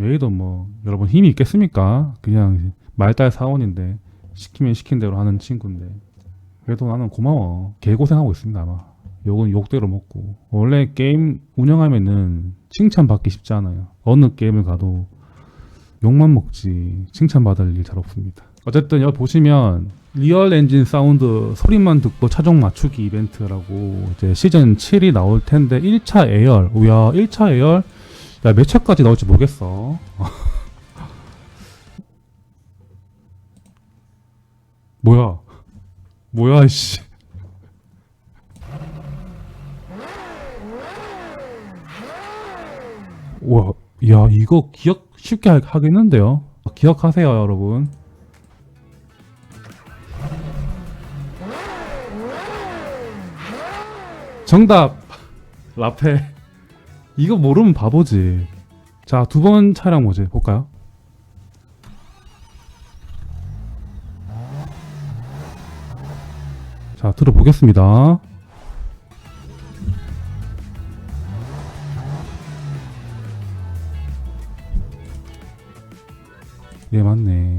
웨이도 뭐 여러분 힘이 있겠습니까? 그냥 말달 사원인데 시키면 시킨 대로 하는 친구인데 그래도 나는 고마워. 개고생하고 있습니다 아마. 욕은 욕대로 먹고 원래 게임 운영하면은 칭찬받기 쉽지 않아요. 어느 게임을 가도 욕만 먹지 칭찬받을 일 잘 없습니다. 어쨌든 여기 보시면 리얼 엔진 사운드 소리만 듣고 차종 맞추기 이벤트라고 이제 시즌 7이 나올 텐데 1차 에열 우야 1차 에열 야 몇 차까지 나올지 모르겠어. 뭐야? 뭐야 씨. 와, 야 이거 기억 쉽게 하- 하겠는데요? 기억하세요 여러분. 정답! 라페 이거 모르면 바보지. 자 두 번 차량 뭐지 볼까요? 자 들어보겠습니다. 예 맞네